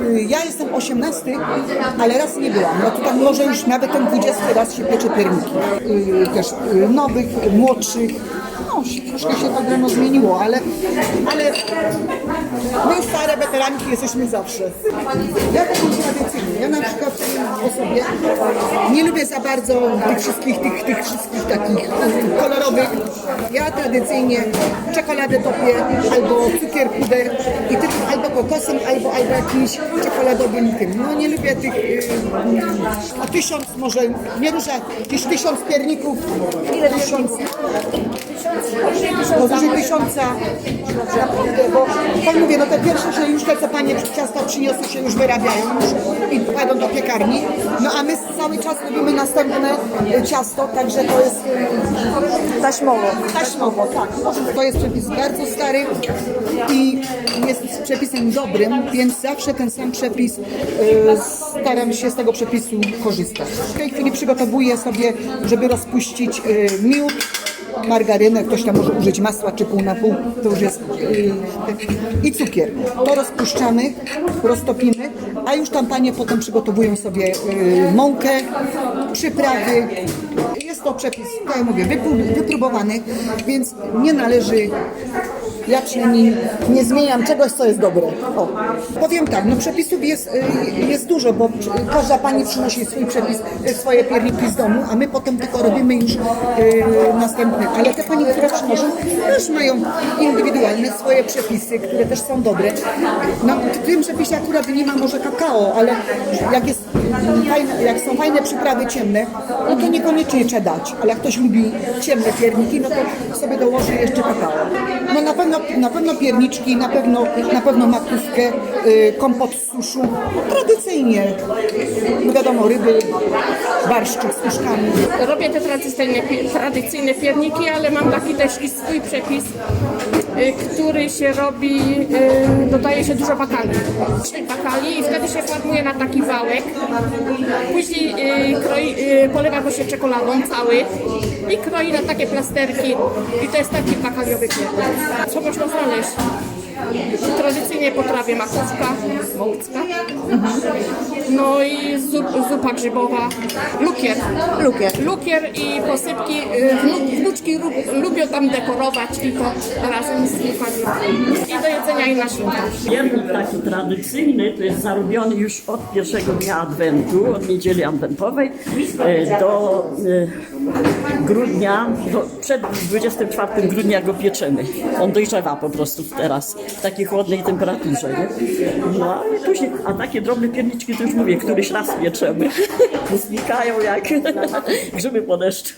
y, ja jestem 18, ale raz nie byłam. No to może już nawet ten 20 raz się piecze pierniki. Y, Też y, nowych, młodszych. No, troszkę się to grono zmieniło, ale, ale my stare weteranki jesteśmy zawsze. Ja taką tradycyjnie, ja na przykład o sobie nie lubię za bardzo tych wszystkich, tych, tych wszystkich takich kolorowych. Ja tradycyjnie czekoladę topię, albo cukier puder i tylko albo kokosem, albo, albo jakimś czekoladowym tym. No nie lubię tych, a tysiąc może, nie duża, niż tysiąc pierników. Ile tysiąc? Powyżej tysiąca. Bo tak mówię, no te pierwsze te co panie ciasta przyniosły się już wyrabiają już i kładą do piekarni. No a my cały czas robimy następne y, ciasto, także to jest y, Taśmowo. taśmowo, tak. To jest przepis bardzo stary i jest przepisem dobrym, więc zawsze ten sam przepis y, staram się z tego przepisu korzystać. W tej chwili przygotowuję sobie, żeby rozpuścić miód, margarynę, ktoś tam może użyć masła czy pół na pół, to już jest y, i cukier. To rozpuszczamy, roztopimy, a już tam panie potem przygotowują sobie y, mąkę, przyprawy. Jest to przepis, tak jak mówię, wypró- wypróbowany, więc nie należy ja przynajmniej nie zmieniam czegoś, co jest dobre. O. Powiem tak, no przepisów jest, y, jest dużo, bo każda pani przynosi swój przepis, y, swoje pierniki z domu, a my potem tylko robimy już y, następne. Ale te pani, które przynoszą, też mają indywidualne swoje przepisy, które też są dobre. No, w tym przepisie akurat nie ma może kakao, ale jak, jest fajne, jak są fajne przyprawy ciemne, no to niekoniecznie trzeba dać. Ale jak ktoś lubi ciemne pierniki, no to sobie dołoży jeszcze kakao. No na pewno, na pewno pierniczki, na pewno, na pewno makówkę, y, kompot z suszu. No, tradycyjnie, no wiadomo, ryby, barszczyk z puszkami. Robię te tradycyjne, tradycyjne pierniki, ale mam taki też i swój przepis, y, który się robi, y, dodaje się dużo bakali. Trzy bakali i wtedy się formuje na taki wałek. Później y, kroi, polewa go się czekoladą cały i kroi na takie plasterki i to jest taki bakaliowy piernik. Co można znaleźć? Tradycyjnie potrawię makówka, mołcka, no i zup, zupa grzybowa, lukier. Lukier. Lukier i posypki. y, Wnu, wnuczki lub, lubią tam dekorować i to razem z wnuczkami. I do jedzenia i na święta. Piernik taki tradycyjny to jest zarobiony już od pierwszego dnia Adwentu, od niedzieli adwentowej e, do e, grudnia, do, przed 24 grudnia go pieczemy. On dojrzewa po prostu teraz w takiej chłodnej temperaturze. Nie? No a później, a takie drobne pierniczki to już mówię, któryś raz pieczemy. Znikają jak grzyby po deszczu.